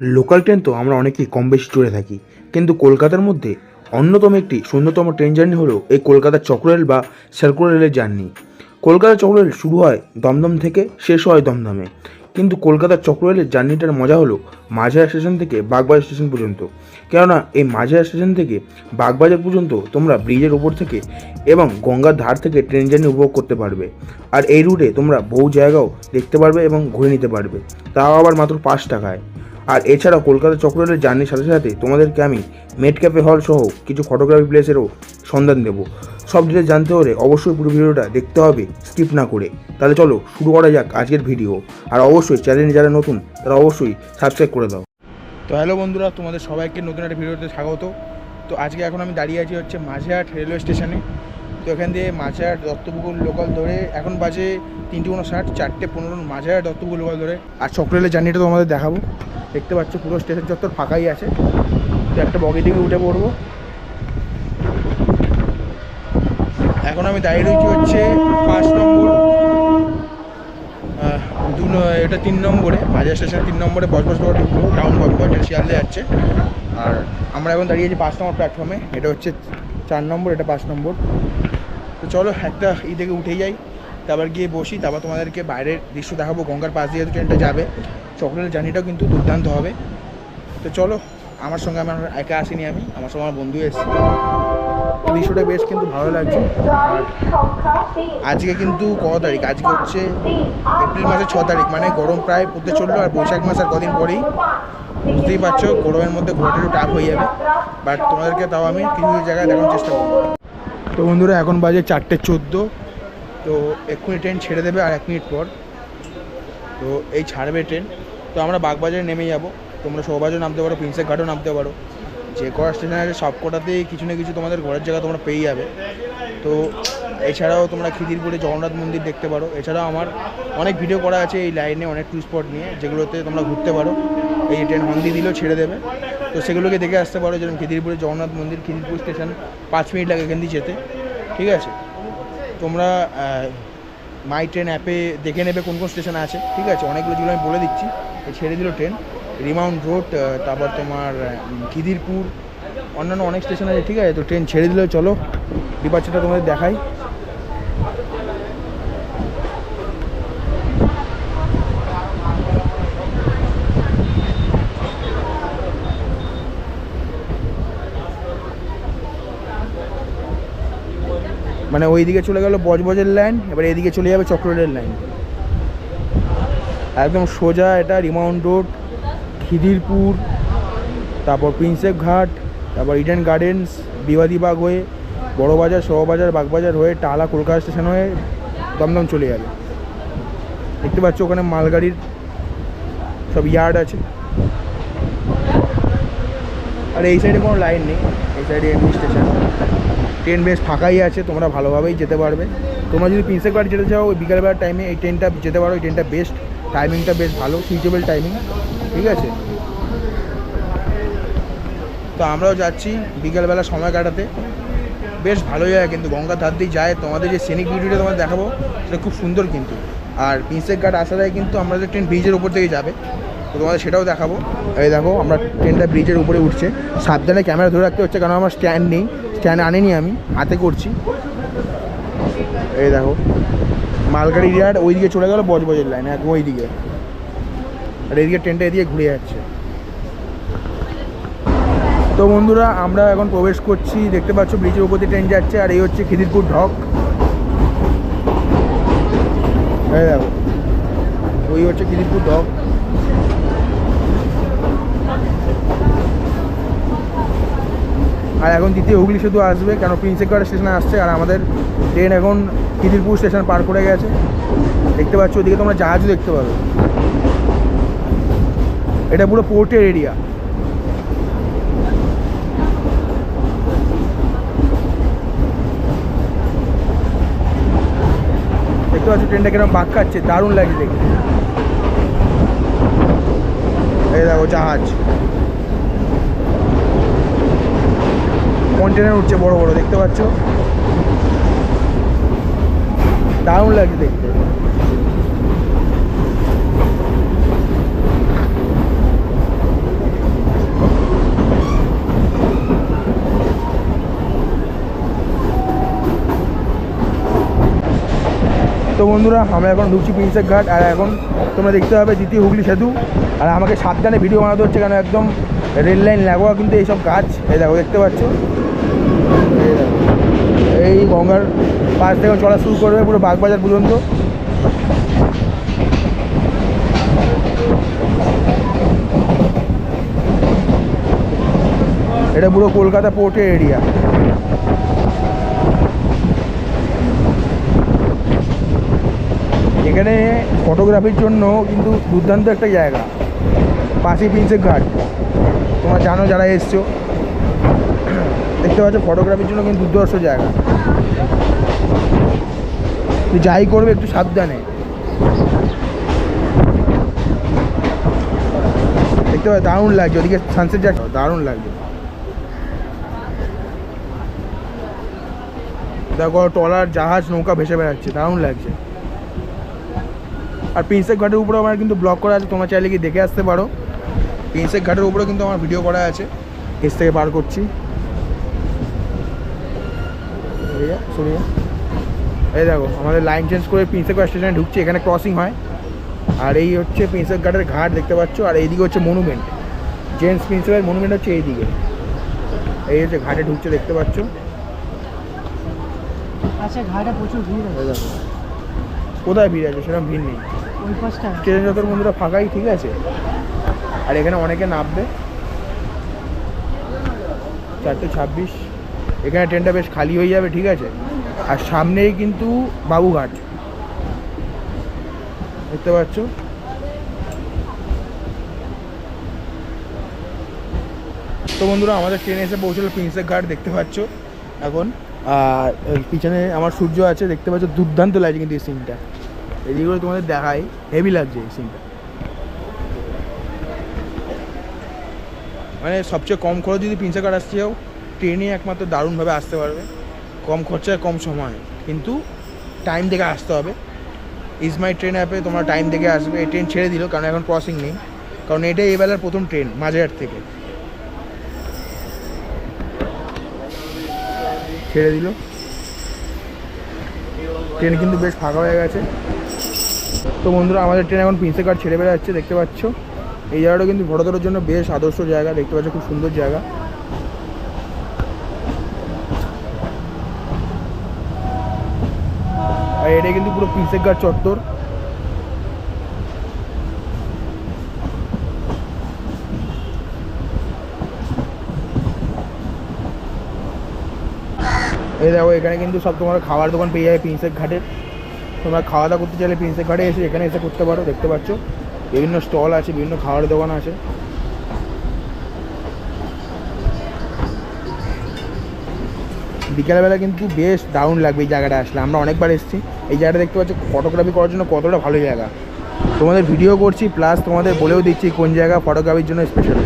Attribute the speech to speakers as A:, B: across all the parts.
A: Local train তো আমরা অনেকেই কম বেশি চড়ে থাকি। কিন্তু কলকাতার মধ্যে অন্যতম একটি শূন্যতম ট্রেন জার্নি হলো এই কলকাতার চক্ররেল বা সার্কুলার রেলের জার্নি কলকাতার চক্ররেল শুরু হয় দমদম থেকে, শেষ হয় দমদমে। কিন্তু কলকাতার চক্ররেলের জার্নিটার মজা হলো মাঝেরা স্টেশন থেকে বাগবাজার স্টেশন পর্যন্ত। কেননা এই মাঝেরা স্টেশন থেকে বাগবাজার পর্যন্ত তোমরা ব্রিজের ওপর থেকে এবং গঙ্গার ধার থেকে ট্রেন জার্নি উপভোগ করতে পারবে। আর এই রুটে তোমরা বহু জায়গাও দেখতে পারবে এবং ঘুরে নিতে পারবে। তাও আবার মাত্র পাঁচ টাকায়। আর এছাড়া কলকাতা চক্ররেলের জার্নির সাথে সাথে তোমাদেরকে আমি মেড ক্যাফে হল সহ কিছু ফটোগ্রাফি প্লেসেরও সন্ধান দেবো। সব ডিটেলস জানতে হলে অবশ্যই পুরো ভিডিওটা দেখতে হবে স্কিপ না করে। তাহলে চলো শুরু করা যাক আজকের ভিডিও আর অবশ্যই চ্যানেলে যারা নতুন, তারা অবশ্যই সাবস্ক্রাইব করে দাও। তো হ্যালো বন্ধুরা, তোমাদের সবাইকে নতুন একটা ভিডিওতে স্বাগত। তো আজকে এখন আমি দাঁড়িয়ে আছি হচ্ছে মাঝেহাট রেলওয়ে স্টেশনে তো এখান দিয়ে মাঝেহাট দত্তপুকুর লোকাল ধরে এখন বাজে তিনটে উনষাট, চারটে পনেরো মাঝেহাট দত্তপুকুর লোকাল ধরে। আর চক্রেলের জার্নিটা তোমাদের দেখাবো। দেখতে পাচ্ছ পুরো স্টেশন চত্বর ফাঁকাই আছে। তো একটা বগি থেকে উঠে পড়ব। এখন আমি দাঁড়িয়ে রয়েছি হচ্ছে পাঁচ নম্বর দু এটা তিন নম্বরে, বাজার স্টেশন তিন নম্বরে বজবজ রোড টাউন বজবজ যেটা শিয়ালদে যাচ্ছে। আর আমরা এখন দাঁড়িয়ে আছি পাঁচ নম্বর প্ল্যাটফর্মে এটা হচ্ছে চার নম্বর, এটা পাঁচ নম্বর। তো চলো, একটা ই থেকে উঠে যাই। তারপর গিয়ে বসি, তারপর তোমাদেরকে বাইরের দৃশ্য দেখাবো। গঙ্গার পাশ দিয়ে ট্রেনটা যাবে। চকলেটের জার্নিটাও কিন্তু দুর্দান্ত হবে। তো চলো, আমার সঙ্গে আমার একা আসিনি আমি, আমার সঙ্গে আমার বন্ধু এসেছে। দৃশ্যটা বেশ কিন্তু ভালো লাগছে। আর আজকে কিন্তু ক তারিখ? আজকে হচ্ছে এপ্রিল মাসের ছ তারিখ মানে গরম প্রায় পড়তে চলল আর বৈশাখ মাস আর কদিন পরেই। বুঝতেই পারছ, গরমের মধ্যে ঘোরাটা একটু টাফ হয়ে যাবে। বাট তোমাদেরকে তাও আমি কিছু কিছু জায়গায় দেখানোর চেষ্টা করব। তো বন্ধুরা, এখন বাজে চারটে চোদ্দ। তো এক্ষুনি ট্রেন ছেড়ে দেবে আর এক মিনিট পর। তো এই ছাড়বে ট্রেন তো আমরা বাগবাজারে নেমে যাব। তোমরা শোভাবাজারও নামতে পারো, প্রিন্সেপ ঘাটও নামতে পারো। যে কটা স্টেশন আছে সব কটাতেই কিছু না কিছু তোমাদের ঘরের জায়গা তোমরা পেয়ে যাবে। তো এছাড়াও তোমরা খিদিরপুরে জগন্নাথ মন্দির দেখতে পারো। এছাড়াও আমার অনেক ভিডিও করা আছে এই লাইনে অনেক টুর স্পট নিয়ে, যেগুলোতে তোমরা ঘুরতে পারো। এই ট্রেন হন্দি দিলেও ছেড়ে দেবে। তো সেগুলোকে দেখে আসতে পারো যেমন খিদিরপুরে জগন্নাথ মন্দির, খিদিরপুর স্টেশন, পাঁচ মিনিট লাগে এখান যেতে। ঠিক আছে? তোমরা মাই ট্রেন অ্যাপে দেখে নেবে কোন কোন স্টেশন আছে। ঠিক আছে? অনেকগুলো যেগুলো আমি বলে দিচ্ছি। ছেড়ে দিল ট্রেন রিমাউন্ট রোড তারপর তোমার খিদিরপুর, অন্যান্য অনেক স্টেশন আছে। ঠিক আছে? তো ট্রেন ছেড়ে দিলে, চলো। ডিপার্চারটা তোমাদের দেখাই। মানে ওই দিকে চলে গেল বজবজের লাইন এবার এদিকে চলে যাবে চক্ররের লাইন একদম সোজা এটা রিমাউন্ট রোড, খিদিরপুর, তারপর প্রিন্সেপ ঘাট, তারপর ইডেন গার্ডেন্স বিবাদীবাগ হয়ে বড়বাজার শহবাজার বাগবাজার হয়ে, টালা কলকাতা স্টেশন হয়ে দমদম চলে যাবে। দেখতে পাচ্ছ ওখানে মালগাড়ির সব ইয়ার্ড আছে। আর এই সাইডে কোনো লাইন নেই। এই সাইডে এমনি স্টেশন ট্রেন বেশ ফাঁকাই আছে, তোমরা ভালোভাবেই যেতে পারবে। তোমরা যদি প্রিন্সেপ ঘাট যেতে চাও, ওই বিকালবেলার টাইমে এই ট্রেনটা যেতে পারো, এই ট্রেনটা বেস্ট টাইমিংটা বেশ ভালো সুইচেবল টাইমিং ঠিক আছে? তো আমরাও যাচ্ছি বিকেলবেলা সময় কাটাতে। বেশ ভালো জায়গা কিন্তু গঙ্গার ধার দিয়ে যায়। তোমাদের যে সিনিক ভিডিওটা তোমাদের দেখাবো, সেটা খুব সুন্দর কিন্তু। আর প্রিন্সেপ ঘাট আগে কিন্তু আমাদের ট্রেন ব্রিজের উপর থেকে যাবে। তো তোমাদের সেটাও দেখাবো। এই দেখো, আমরা ট্রেনটা ব্রিজের উপরে উঠছে। সাবধানে ক্যামেরা ধরে রাখতে হচ্ছে, কারণ আমার স্ট্যান্ড নেই। স্ট্যান্ড আনিনি আমি, হাতে করছি। এই দেখো, মালগাড়ি ইয়ার্ড ওইদিকে চলে গেল বজবজের লাইন একদম ওইদিকে। আর এইদিকে ট্রেনটা এদিকে ঘুরে যাচ্ছে। তো বন্ধুরা, আমরা এখন প্রবেশ করছি, দেখতে পাচ্ছ ব্রিজের উপর দিয়ে ট্রেন যাচ্ছে, আর এই হচ্ছে খিদিরপুর ঢক। এই দেখো, ওই হচ্ছে খিদিরপুর ঢক। আর এখন দ্বিতীয় হুগলি সেতু আসবে, কেন প্রিন্সেপঘাট স্টেশনে আসছে, আর আমাদের ট্রেন এখন খিদিরপুর স্টেশন পার করে গেছে। দেখতে পাচ্ছ, ওদিকে তোমরা জাহাজও দেখতে পাবে। এটা পুরো পোর্টের এরিয়া দেখতে পাচ্ছ ট্রেনটা কীরকম বাঁক খাচ্ছে, দারুণ লাগছে দেখতে। দেখো জাহাজ। কন্টেনার উঠছে বড় বড়, দেখতে পাচ্ছ? দারুণ লাগছে দেখতে। তো বন্ধুরা, আমরা এখন ঢুকছি প্রিন্সেপ ঘাট, আর এখন তোমরা দেখতে পাবে দ্বিতীয় হুগলি, সেতু। আর আমাকে সাবধানে ভিডিও বানাতে হচ্ছে কেন? একদম রেল লাইন লাগোয়া কিন্তু এইসব গাছ। এই দেখো, দেখতে পাচ্ছ? এই গঙ্গার পাশ থেকে চলা শুরু করবে পুরো বাগবাজার পর্যন্ত। এটা পুরো কলকাতা পোর্টের এরিয়া এখানে ফটোগ্রাফির জন্য কিন্তু দুর্দান্ত একটা জায়গা পাশে প্রিন্সেপ ঘাট। তোমরা জানো যারা এসছো, দেখতে পাচ্ছ ফটোগ্রাফির জন্য কিন্তু দুর্দর্শ জায়গা। যাই করবে, একটু সাবধানে। দেখতে পাচ্ছ, দারুণ লাগছে, ওদিকে সানসেট যাচ্ছে, দারুণ লাগছে। দেখো, ট্রলার, জাহাজ, নৌকা ভেসে বেড়াচ্ছে, দারুণ লাগছে। আর প্রিন্সেক ঘাটের উপরে আমার কিন্তু ব্লগ করা আছে, তোমরা চাইলে কি দেখে আসতে পারো। প্রিন্সেক ঘাটের উপরে কিন্তু আমার ভিডিও করা আছে এস থেকে পার করছি। এই দেখো আমাদের লাইন চেঞ্জ করে প্রিন্সেপ স্টেশনে ঢুকছি এখানে ক্রসিং হয়। আর এই হচ্ছে প্রিন্সেপ ঘাটের ঘাট দেখতে পাচ্ছ আর এইদিকে হচ্ছে মনুমেন্ট জেন্টস প্রিন্সেপের মনুমেন্ট হচ্ছে এইদিকে। এই হচ্ছে ঘাটে ঢুকছে দেখতে পাচ্ছ।
B: আচ্ছা ঘাটে প্রচুর ভিড়
A: দেখো। কোথায় ভিড় আছে? সেরকম ভিড় নেই। ট্রেন যত বন্ধুরা ফাঁকাই ঠিক আছে? আর এখানে অনেকে নামবে। চারটে ছাব্বিশ। এখানে ট্রেনটা বেশ খালি হয়ে যাবে, ঠিক আছে? আর সামনেই কিন্তু বাবুঘাট। দেখতে পাচ্ছ? তো বন্ধুরা, আমাদের ট্রেন এসে পৌঁছলো প্রিন্সেপ ঘাট, দেখতে পাচ্ছ এখন। আর পিছনে আমার সূর্য আছে, দেখতে পাচ্ছ দুর্দান্ত লাগছে কিন্তু এই সিনটা। এদিকে তোমাদের দেখাই হেভি লাগছে এই সিনটা। মানে সবচেয়ে কম খরচ যদি প্রিন্সেপ ঘাট যাও ট্রেনে একমাত্র দারুণভাবে আসতে পারবে। কম খরচায়, কম সময়। কিন্তু টাইম দেখে আসতে হবে। ইজ মাই ট্রেন অ্যাপে তোমরা টাইম দেখে আসবে। এই ট্রেন ছেড়ে দিল, কারণ এখন ক্রসিং নেই। কারণ এটাই এবেলার প্রথম ট্রেন মাঝেরহাট থেকে। ছেড়ে দিল। ট্রেন কিন্তু বেশ ফাঁকা হয়ে গেছে। তো বন্ধুরা, আমাদের ট্রেন এখন প্রিন্সেপ ঘাট ছেড়ে বেড়াচ্ছে, দেখতে পাচ্ছ। এই জায়গাটা কিন্তু তোলার জন্য বেশ আদর্শ জায়গা, দেখতে পাচ্ছ, খুব সুন্দর জায়গা। আর এটা কিন্তু পুরো প্রিন্সেপ ঘাট চত্বর। এই দেখো, এখানে কিন্তু সব তোমার খাওয়ার দোকান পেয়ে যাবে প্রিন্সেপ ঘাটের তোমরা খাওয়া দাওয়া করতে চাইলে প্রিন্সেপ ঘাটে এসে এখানে এসে করতে পারো, দেখতে পাচ্ছ? বিভিন্ন স্টল আছে, বিভিন্ন খাবার দোকান আছে। বিকেলবেলা কিন্তু বেশ দারুণ লাগবে এই জায়গাটা আসলে। আমরা অনেকবার এসেছি। এই জায়গাটা দেখতে পাচ্ছ ফটোগ্রাফি করার জন্য কতটা ভালো জায়গা। তোমাদের ভিডিও করছি প্লাস তোমাদের বলেও দিচ্ছি কোন জায়গা ফটোগ্রাফির জন্য স্পেশাল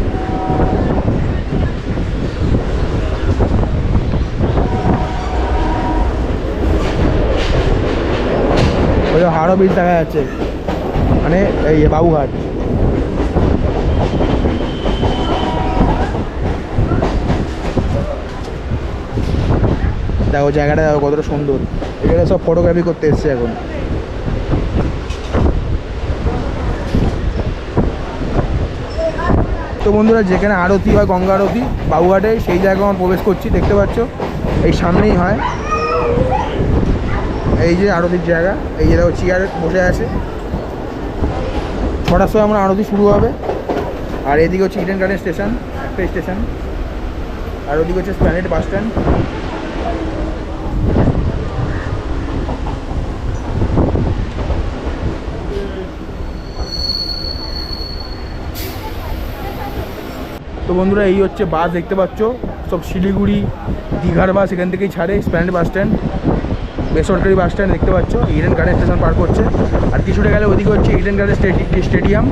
A: ওই যে হাওড়া ব্রিজ দেখা যাচ্ছে মানে এই বাবুঘাট। দেখো জায়গাটা দেখো কতটা সুন্দর। এখানে সব ফটোগ্রাফি করতে এসছে এখন। তো বন্ধুরা, যেখানে আরতি হয়, গঙ্গা আরতি, বাবুঘাটে, সেই জায়গায় আমরা প্রবেশ করছি, দেখতে পাচ্ছ? এই সামনেই হয়। এই যে আরতির জায়গা, এই যে দেখো চেয়ার বসে আছে। ছটার সময় আমরা আরতি শুরু হবে। আর এদিকে হচ্ছে ইডেন গার্ডেন স্টেশন একটা স্টেশন আর ওদিকে হচ্ছে স্প্ল্যানেট বাস স্ট্যান্ড তো বন্ধুরা, এই হচ্ছে বাস, দেখতে পাচ্ছ? সব শিলিগুড়ি, দীঘার বাস এখান থেকেই ছাড়ে, স্প্যান্ড বাস স্ট্যান্ড, বেসরকারি বাস স্ট্যান্ড, দেখতে পাচ্ছ? ইডেন গার্ডেন স্টেশন পার করছে। আর কিছুটা গেলে ওদিকে হচ্ছে ইডেন গার্ডেন স্টেডিয়াম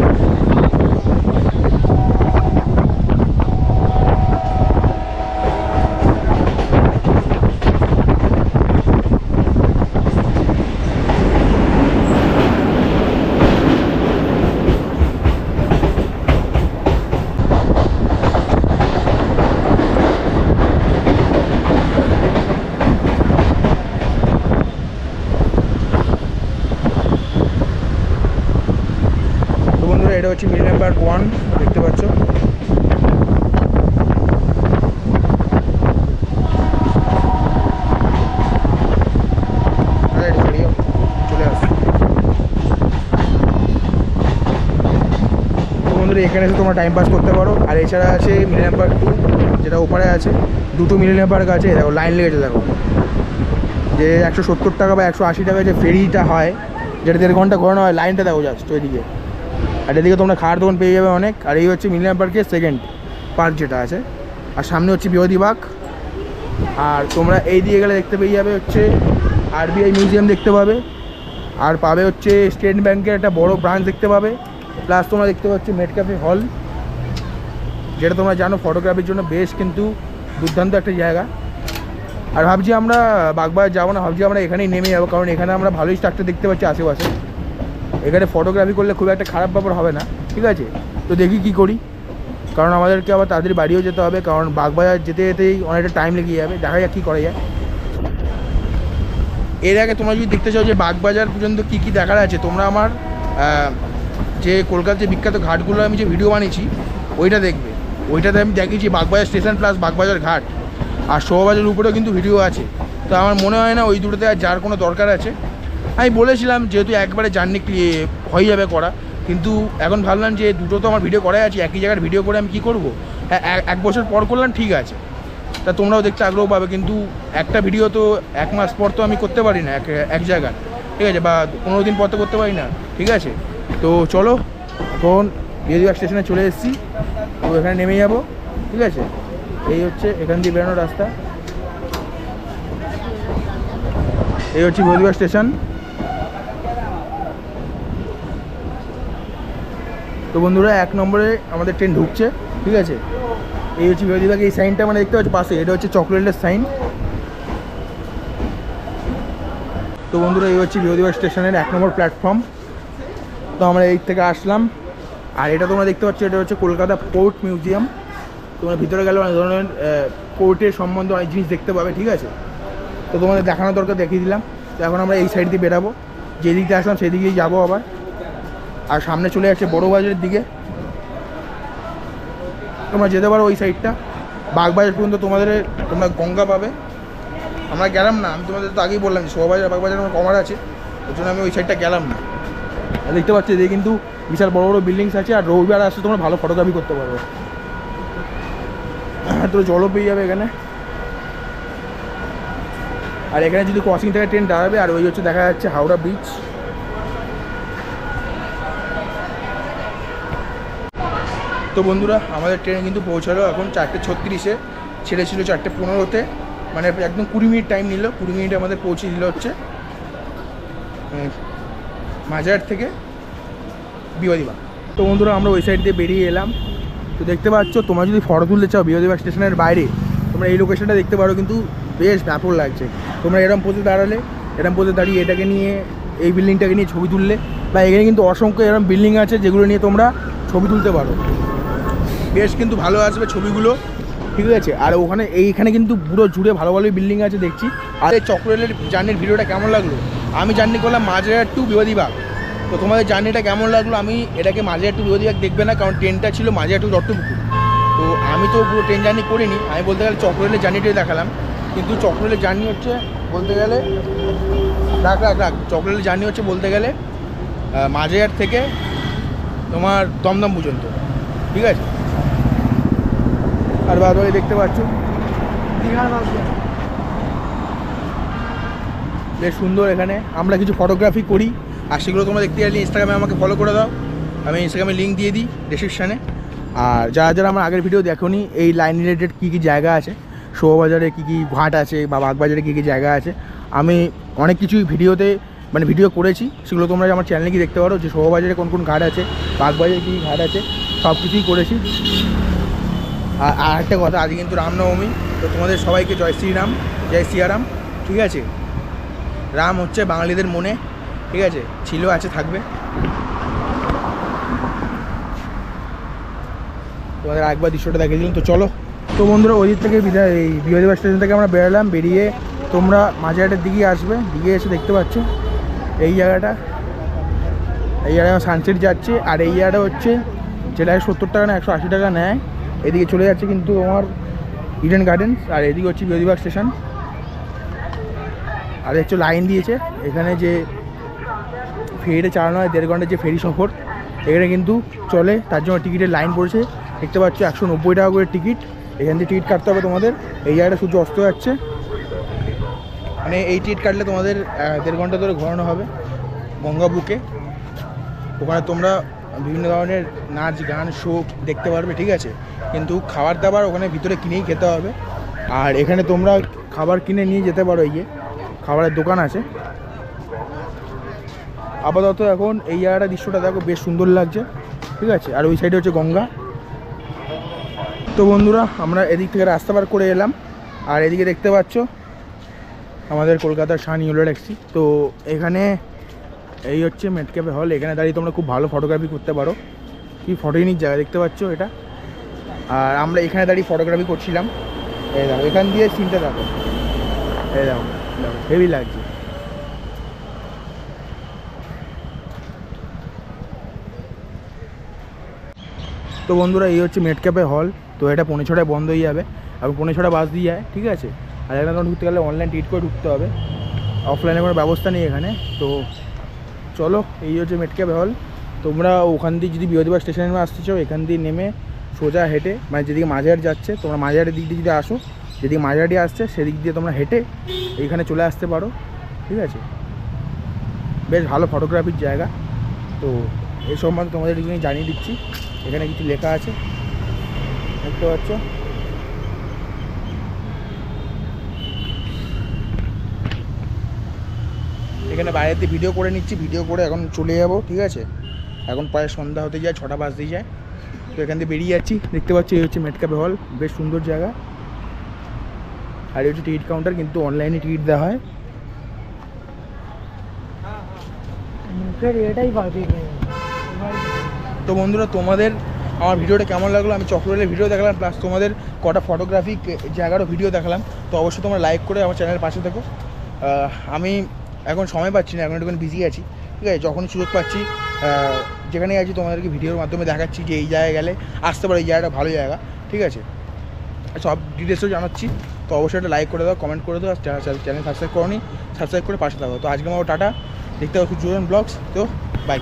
A: হচ্ছে মিল নাম্বার ওয়ান, দেখতে পাচ্ছ। এখানে এসে তোমরা টাইম পাস করতে পারো। আর এছাড়া আছে মিল নাম্বার টু যেটা ওপারে আছে। দুটো মিল নাম্বার আছে দেখো লাইন লেগেছে, দেখো। যে একশো সত্তর টাকা বা একশো আশি টাকা যে ফেরিটা হয়, যেটা দেড় ঘণ্টা ঘোরানো হয় লাইনটা দেখো জাস্ট ওইদিকে। আর এদিকে তোমরা খাওয়ার দোকান পেয়ে যাবে অনেক। আর এই হচ্ছে মিলিনিয়াম পার্কের সেকেন্ড পার্ক যেটা আছে। আর সামনে হচ্ছে বিরোধী বাগ। আর তোমরা এই দিকে গেলে দেখতে পেয়ে যাবে হচ্ছে আরবিআই মিউজিয়াম দেখতে পাবে। আর পাবে হচ্ছে স্টেট ব্যাংকের একটা বড় ব্রাঞ্চ দেখতে পাবে। প্লাস তোমরা দেখতে পাচ্ছ মেট ক্যাফে হল যেটা তোমরা জানো ফটোগ্রাফির জন্য বেশ কিন্তু দুর্দান্ত একটা জায়গা। আর ভাবছি আমরা বাগবাজার যাব না, ভাবছি আমরা এখানেই নেমে যাব। কারণ এখানে আমরা ভালোই স্ট্রাকচার দেখতে পাচ্ছি আশেপাশে। এখানে ফটোগ্রাফি করলে খুব একটা খারাপ ব্যাপার হবে না, ঠিক আছে? তো দেখি কি করি। কারণ আমাদেরকে আবার তাড়াতাড়ি বাড়িও যেতে হবে, কারণ বাগবাজার যেতে যেতেই অনেকটা টাইম লেগে যাবে, দেখা যাক কী করা যায়। এর আগে তোমরা যদি দেখতে চাও যে বাগবাজার পর্যন্ত কী কী দেখার আছে, তোমরা আমার যে কলকাতার যে বিখ্যাত ঘাটগুলো আমি যে ভিডিও বানিয়েছি, ওইটা দেখবে। ওইটাতে আমি দেখিয়েছি বাগবাজার স্টেশন প্লাস বাগবাজার ঘাট। আর শোভাবাজার উপরেও কিন্তু ভিডিও আছে। তো আমার মনে হয় না ওই দুটোতে আর যার কোনো দরকার আছে। আমি বলেছিলাম যেহেতু একবারে জার্নি হয়ে যাবে করা, কিন্তু এখন ভাবলাম যে দুটো তো আমার ভিডিও করাই আছে, একই জায়গার ভিডিও করে আমি কী করব? এ- এক বছর পর করলাম, ঠিক আছে। তা তোমরাও দেখতে আগ্রহ পাবে, কিন্তু একটা ভিডিও তো এক মাস পর তো আমি করতে পারি না, এক এক জায়গায় ঠিক আছে, বা পনেরো দিন পর তো করতে পারি না, ঠিক আছে? তো চলো, এখন বেদুয়া স্টেশনে চলে এসেছি, তো এখানে নেমে যাব, ঠিক আছে? এই হচ্ছে এখান দিয়ে বেরোনোর রাস্তা। এই হচ্ছে বেদুয়া স্টেশন তো বন্ধুরা, এক নম্বরে আমাদের ট্রেন ঢুকছে, ঠিক আছে? এই হচ্ছে বিরোধীবাগ এই সাইনটা মানে দেখতে পাচ্ছি পাশে, এটা হচ্ছে চকলেটের সাইন তো বন্ধুরা, এই হচ্ছে বিরোধীবাগ স্টেশনের এক নম্বর প্ল্যাটফর্ম তো আমরা এই থেকে আসলাম। আর এটা তোমরা দেখতে পাচ্ছ, এটা হচ্ছে কলকাতা পোর্ট মিউজিয়াম তোমরা ভিতরে গেলে অনেক ধরনের পোর্টের সম্বন্ধে অনেক জিনিস দেখতে পাবে, ঠিক আছে? তো তোমাদের দেখানোর দরকার দেখিয়ে দিলাম। তো এখন আমরা এই সাইড দিয়ে বেরাবো। যে দিক দিয়ে আসলাম, সেদিকেই যাব আবার। আর সামনে চলে যাচ্ছে বড় বাজারের দিকে। তোমরা যেতে পারো ওই সাইডটা বাগবাজার পর্যন্ত তোমাদের, তোমরা গঙ্গা পাবে। আমরা গেলাম না, আমি তোমাদের তো আগেই বললাম যে শোভাবাজার, বাগবাজার আমার কমার আছে। ওই জন্য আমি ওই সাইডটা গেলাম না। দেখতে পাচ্ছি, এদিকে কিন্তু বিশাল বড় বড় বিল্ডিংস আছে, আর রবিবার আসলে তোমরা ভালো ফটোগ্রাফি করতে পারবে তো জলও পেয়ে যাবে এখানে। আর এখানে যদি ক্রসিং থেকে ট্রেন দাঁড়াবে, আর ওই হচ্ছে দেখা যাচ্ছে হাওড়া ব্রিজ তো বন্ধুরা, আমাদের ট্রেন কিন্তু পৌঁছালো এখন চারটে ছত্রিশে। ছেড়েছিল চারটে পনেরোতে। মানে একদম কুড়ি মিনিট টাইম নিল, কুড়ি মিনিটে আমাদের পৌঁছে দিল হচ্ছে মাজার থেকে বিবাদিবাগ তো বন্ধুরা, আমরা ওই সাইড দিয়ে বেরিয়ে এলাম। তো দেখতে পাচ্ছ, তোমরা যদি ফটো তুলতে চাও বিবাদিবাগ স্টেশনের বাইরে, তোমরা এই লোকেশনটা দেখতে পারো কিন্তু বেশ ব্যাপক লাগছে। তোমরা এরম পথে দাঁড়ালে, এরম পথে দাঁড়িয়ে এটাকে নিয়ে, এই বিল্ডিংটাকে নিয়ে ছবি তুললে, বা এখানে কিন্তু অসংখ্য এরম বিল্ডিং আছে যেগুলো নিয়ে তোমরা ছবি তুলতে পারো। বেশ কিন্তু ভালো আসবে ছবিগুলো। ঠিক আছে? আর ওখানে এইখানে কিন্তু পুরো জুড়ে ভালো ভালো বিল্ডিং আছে দেখছি। আর এই চক্রেলের জার্নির ভিডিওটা কেমন লাগল? আমি জার্নি করলাম মাঝেরহাট টু বিবাদীবাগ তো তোমাদের জার্নিটা কেমন লাগল? আমি এটাকে মাঝেরহাট টু বিবাদীবাগ দেখবে না কারণ ট্রেনটা ছিল মাঝেরহাট টু দত্তপুকুর। তো আমি তো পুরো ট্রেন জার্নি করিনি আমি বলতে গেলে চক্রেলের জার্নিটাই দেখালাম। কিন্তু চক্রেলের জার্নি হচ্ছে বলতে গেলে রাখ রাখ রাখ। চক্রেলের জার্নি হচ্ছে বলতে গেলে আহ, থেকে তোমার দমদম পর্যন্ত। ঠিক আছে? আর বাদ বাকি দেখতে পাচ্ছ। বেশ সুন্দর এখানে। আমরা কিছু ফটোগ্রাফি করি। আর সেগুলো তোমরা দেখতে চাইলে ইনস্টাগ্রামে আমাকে ফলো করে দাও। আমি ইনস্টাগ্রামে লিঙ্ক দিয়ে দিই ডিসক্রিপশানে আর যারা যারা আমার আগের ভিডিও দেখোনি, এই লাইন রিলেটেড কী কী জায়গা আছে, শোভাবাজারে কী কী ঘাট আছে বা বাগবাজারে কী কী জায়গা আছে, আমি অনেক কিছুই ভিডিওতে মানে ভিডিও করেছি। সেগুলো তোমরা আমার চ্যানেলে গিয়ে দেখতে পারো যে শোভাবাজারে কোন কোন ঘাট আছে, বাগবাজারে কী কী ঘাট আছে সব কিছুই করেছি। আর একটা কথা আজকে কিন্তু রামনবমী, তো তোমাদের সবাইকে জয় শ্রীরাম, জয় সিয়ারাম ঠিক আছে? রাম হচ্ছে বাঙালিদের মনে, ঠিক আছে? ছিল, আছে, থাকবে। তোমাদের একবার দৃশ্যটা দেখিয়ে দিলাম, তো চলো। তো বন্ধুরা, ওই দিক থেকে বিদায়, এই বিবাদী স্টেশন থেকে আমরা বেরোলাম, বেরিয়ে তোমরা মাঝেহাটের দিকে আসবে দিকে এসে দেখতে পাচ্ছ এই জায়গাটা। এই জায়গায় সানসেট যাচ্ছে, আর এই জায়গাটা হচ্ছে যেটা সত্তর টাকা না, একশো আশি টাকা নেয় এদিকে চলে যাচ্ছে কিন্তু আমার ইডেন গার্ডেন্স আর এদিকে হচ্ছে বিরোধীবাগ স্টেশন আর হচ্ছে লাইন দিয়েছে, এখানে যে ফেরিটা চালানো হয়, দেড় ঘণ্টার যে ফেরি সফর, এখানে কিন্তু চলে, তার জন্য টিকিটের লাইন পড়েছে। দেখতে পাচ্ছ, একশো নব্বই টাকা করে টিকিট। এখান থেকে টিকিট কাটতে হবে তোমাদের। এই জায়গাটা সূর্য অস্ত যাচ্ছে। মানে এই টিকিট কাটলে তোমাদের দেড় ঘণ্টা ধরে ঘোরানো হবে গঙ্গা বুকে। ওখানে তোমরা বিভিন্ন ধরনের নাচ, গান, শো দেখতে পারবে, ঠিক আছে? কিন্তু খাবার দাবার ওখানে ভিতরে কিনেই খেতে হবে। আর এখানে তোমরা খাবার কিনে নিয়ে যেতে পারো, এই যে খাবারের দোকান আছে। আপাতত এখন এই জায়গাটা দৃশ্যটা দেখো, বেশ সুন্দর লাগছে, ঠিক আছে? আর ওই সাইডে হচ্ছে গঙ্গা। তো বন্ধুরা, আমরা এদিক থেকে রাস্তা পার করে এলাম। আর এদিকে দেখতে পাচ্ছ, আমাদের কলকাতার শান ইউলো ট্যাক্সি তো এখানে এই হচ্ছে মেটক্যাপে হল এখানে দাঁড়িয়ে তোমরা খুব ভালো ফটোগ্রাফি করতে পারো। কি ফটোইনিক জায়গা, দেখতে পাচ্ছ এটা? আর আমরা এখানে দাঁড়িয়ে ফটোগ্রাফি করছিলাম। এই দেখো, এখান দিয়ে সিনটা দেখো। এই দেখো দেখো হেভি লাগছে। তো বন্ধুরা, এই হচ্ছে মেটক্যাপে হল তো এটা পৌনে ছটায় বন্ধ হয়ে যাবে। এবং পৌনে ছটা বাস দিয়ে যায়, ঠিক আছে? আর এখানে তখন ঢুকতে গেলে অনলাইন টিকিট করে ঢুকতে হবে। অফলাইনে কোনো ব্যবস্থা নেই এখানে, তো চলো, এই হচ্ছে মেটক্যাপে হল তোমরা ওখান দিয়ে যদি বিরোধীবাগ স্টেশনে নেমে আসতে চাও, এখান দিয়ে নেমে সোজা হেঁটে মানে যেদিকে মাঝার যাচ্ছে, তোমরা মাঝারের দিক দিয়ে যদি আসো, যেদিকে মাঝারি আসছে, সেদিক দিয়ে তোমরা হেঁটে এইখানে চলে আসতে পারো, ঠিক আছে? বেশ ভালো ফটোগ্রাফির জায়গা। তো এই সম্বন্ধে তোমাদের জানিয়ে দিচ্ছি। এখানে কিছু লেখা আছে। দেখতে পাচ্ছ? এখানে বাইরেতে ভিডিও করে নিচ্ছি ভিডিও করে এখন চলে যাব ঠিক আছে? এখন প্রায় সন্ধ্যা হতে যায় ছটা বাজতে যায়। তো এখান থেকে বেরিয়ে যাচ্ছি দেখতে পাচ্ছি এই হচ্ছে মেটকাপে হল বেশ সুন্দর জায়গা। আর এই হচ্ছে টিকিট কাউন্টার কিন্তু অনলাইনে টিকিট দেওয়া হয়। তো বন্ধুরা তোমাদের আমার ভিডিওটা কেমন লাগল? আমি চক্রের ভিডিও দেখালাম প্লাস তোমাদের কটা ফটোগ্রাফিক জায়গারও ভিডিও দেখালাম। তো অবশ্যই তোমরা লাইক করে আমার চ্যানেলের পাশে থেকো। আমি এখন সময় পাচ্ছি না, এখন একটুখানি বিজি আছি, ঠিক আছে? যখন সুযোগ পাচ্ছি যেখানে আছি তোমাদেরকে ভিডিওর মাধ্যমে দেখাচ্ছি যে এই জায়গায় গেলে আসতে পারে, এই জায়গাটা ভালো জায়গা, ঠিক আছে? সব ডিটেলসও জানাচ্ছি, তো অবশ্যই একটা লাইক করে দাও কমেন্ট করে দাও চ্যানেল সাবস্ক্রাইব করো নি সাবস্ক্রাইব করে পাশে থাকো। তো আজকে আমার টাটা, দেখতে পাবো সুযোজন ব্লগস, তো বাই